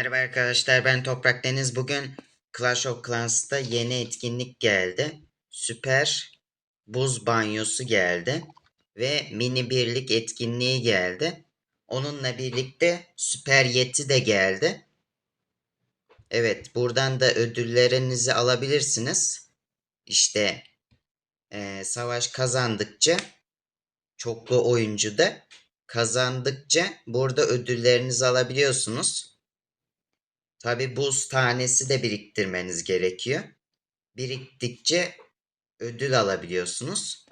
Merhaba arkadaşlar ben Toprak Deniz. Bugün Clash of Clans'ta yeni etkinlik geldi. Süper buz banyosu geldi. Ve mini birlik etkinliği geldi. Onunla birlikte süper yeti de geldi. Evet buradan da ödüllerinizi alabilirsiniz. İşte eee, savaş kazandıkça çoklu oyuncuda kazandıkça burada ödüllerinizi alabiliyorsunuz. Tabi buz tanesi de biriktirmeniz gerekiyor. Biriktikçe ödül alabiliyorsunuz.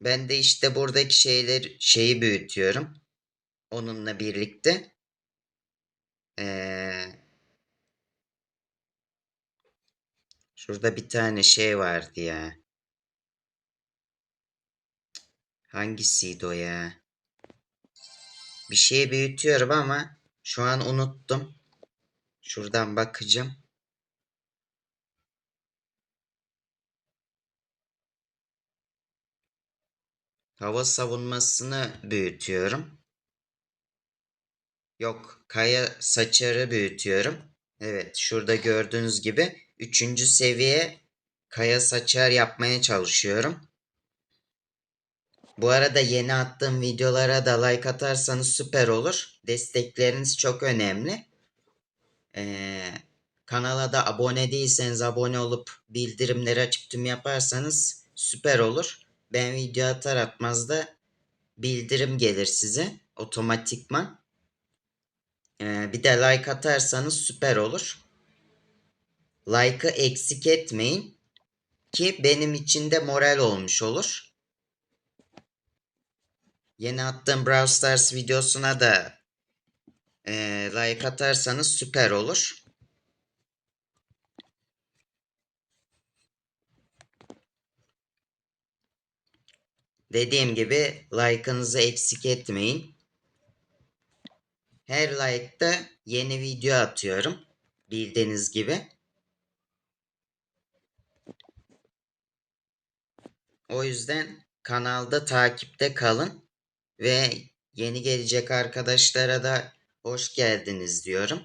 Ben de işte buradaki şeyler şeyi büyütüyorum. Onunla birlikte. Ee, şurada bir tane şey vardı ya. Hangisiydi o ya? Bir şeyi büyütüyorum ama şu an unuttum. Şuradan bakacağım. Hava savunmasını büyütüyorum. Yok, kaya saçarı büyütüyorum. Evet, şurada gördüğünüz gibi 3. seviye kaya saçar yapmaya çalışıyorum. Bu arada yeni attığım videolara da like atarsanız süper olur. Destekleriniz çok önemli. Ee, kanala da abone değilseniz abone olup bildirimleri açıp tüm yaparsanız süper olur. Ben video atar atmaz da bildirim gelir size otomatikman. Ee, bir de like atarsanız süper olur. Like'ı eksik etmeyin ki benim için de moral olmuş olur. Yeni attığım Brawl Stars videosuna da e, like atarsanız süper olur. Dediğim gibi like'ınızı eksik etmeyin. Her like'da yeni video atıyorum. Bildiğiniz gibi. O yüzden kanalda takipte kalın ve yeni gelecek arkadaşlara da hoş geldiniz diyorum.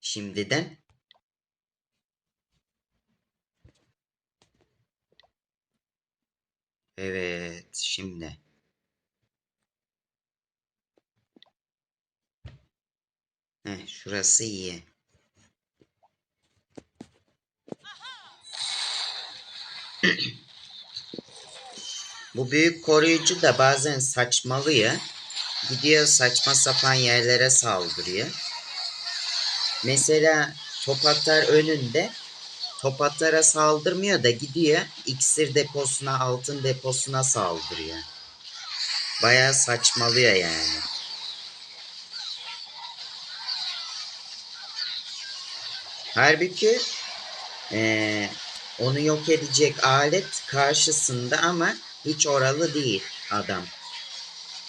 Şimdiden. Evet, şimdi. Heh, şurası iyi. Bu büyük koruyucu da bazen saçmalıyor. Gidiyor saçma sapan yerlere saldırıyor. Mesela top atar önünde top atara saldırmıyor da gidiyor iksir deposuna altın deposuna saldırıyor. Bayağı saçmalıyor yani. Halbuki eee, onu yok edecek alet karşısında ama hiç oralı değil adam.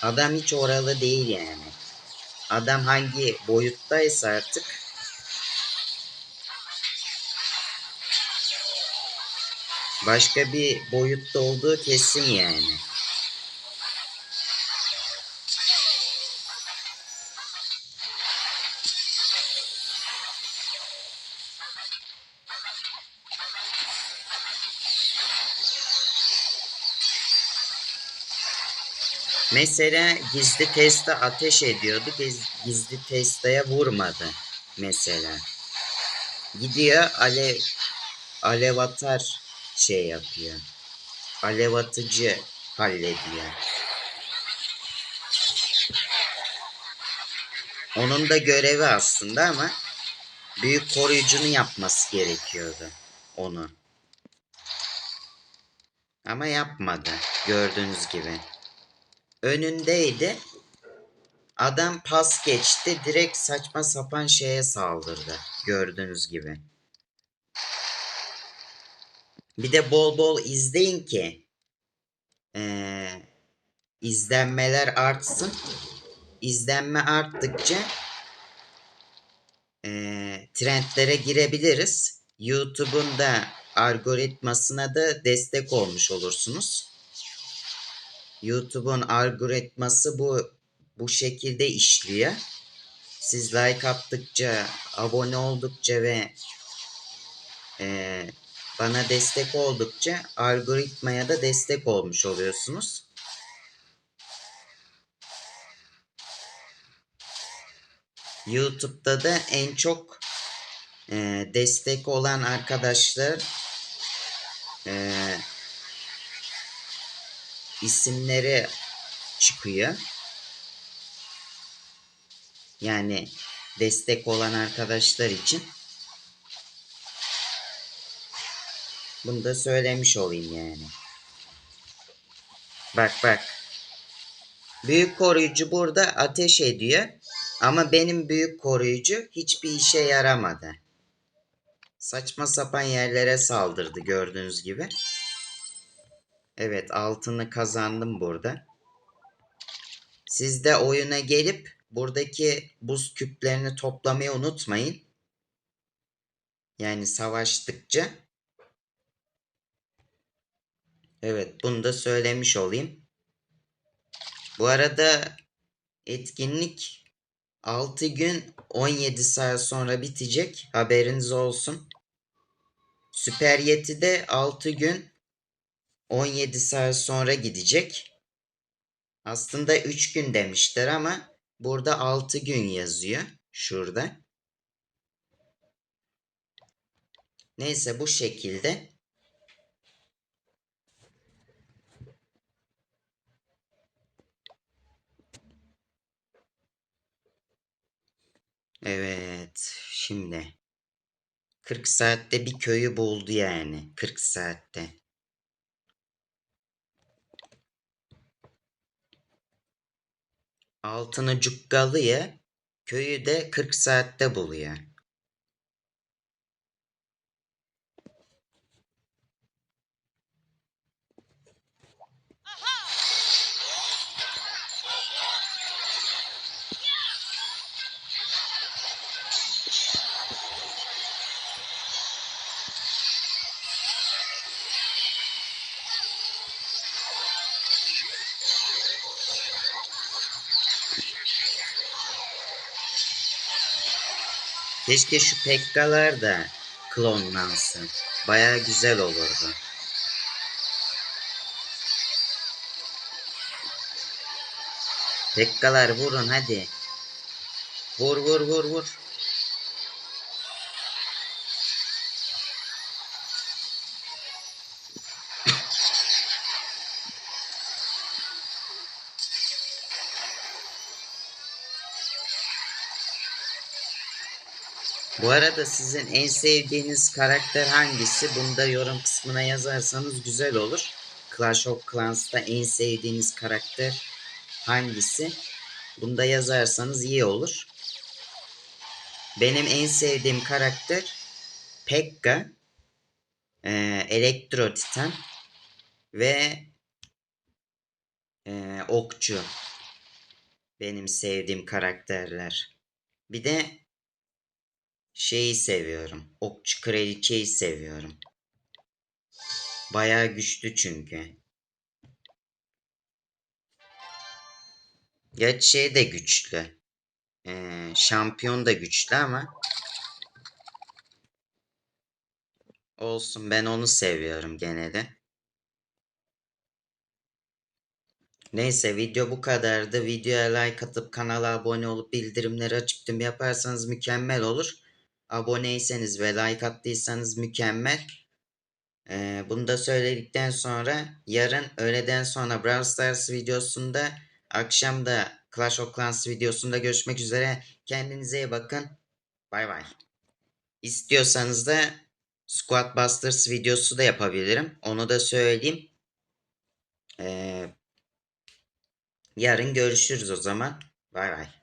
Adam hiç oralı değil yani. Adam hangi boyuttaysa artık başka bir boyutta olduğu kesin yani. Mesela gizli teste ateş ediyordu. Giz- Gizli testaya vurmadı mesela. Gidiyor alev alev atar şey yapıyor. Alev atıcı hallediyor. Onun da görevi aslında ama büyük koruyucunun yapması gerekiyordu onu. Ama yapmadı gördüğünüz gibi önündeydi. Adam pas geçti. Direkt saçma sapan şeye saldırdı. Gördüğünüz gibi. Bir de bol bol izleyin ki ee, izlenmeler artsın. İzlenme arttıkça ee, trendlere girebiliriz. YouTube'un da algoritmasına da destek olmuş olursunuz. YouTube'un algoritması bu bu şekilde işliyor. siz like attıkça, abone oldukça ve eee, bana destek oldukça algoritmaya da destek olmuş oluyorsunuz. YouTube'da da en çok eee, destek olan arkadaşlar eee, isimleri çıkıyor. Yani destek olan arkadaşlar için. Bunu da söylemiş olayım yani. Bak bak. Büyük koruyucu burada ateş ediyor. Ama benim büyük koruyucu hiçbir işe yaramadı. Saçma sapan yerlere saldırdı gördüğünüz gibi. Evet altını kazandım burada. Siz de oyuna gelip buradaki buz küplerini toplamayı unutmayın. Yani savaştıkça. Evet bunu da söylemiş olayım. Bu arada etkinlik 6 gün 17 saat sonra bitecek. Haberiniz olsun. Süper Yeti de 6 gün 17 saat sonra gidecek. Aslında 3 gün demişler ama burada 6 gün yazıyor. Şurada. Neyse bu şekilde. Evet. Şimdi 40 saatte bir köyü buldu yani. 40 saatte. Altını cukkalıyor. Köyü de 40 saatte buluyor. Keşke şu Pekkalar da klonlansın. Baya güzel olurdu. Pekkalar vurun hadi. Vur vur vur vur. Bu arada sizin en sevdiğiniz karakter hangisi? Bunu da yorum kısmına yazarsanız güzel olur. Clash of Clans'ta en sevdiğiniz karakter hangisi? Bunu da yazarsanız iyi olur. Benim en sevdiğim karakter Pekka, e, Elektro Titan ve e, Okçu. Benim sevdiğim karakterler. Bir de şeyi seviyorum. Okçu kraliçeyi seviyorum. Bayağı güçlü çünkü. Gerçi şey de güçlü. Ee, şampiyon da güçlü ama olsun ben onu seviyorum gene de. Neyse video bu kadardı. Videoya like atıp kanala abone olup bildirimleri açıp tüm yaparsanız mükemmel olur. Aboneyseniz ve like attıysanız mükemmel. Ee, bunu da söyledikten sonra yarın öğleden sonra Brawl Stars videosunda akşam da Clash of Clans videosunda görüşmek üzere. Kendinize iyi bakın. Bay bay. İstiyorsanız da Squad Busters videosu da yapabilirim. Onu da söyleyeyim. Ee, yarın görüşürüz o zaman. Bay bay.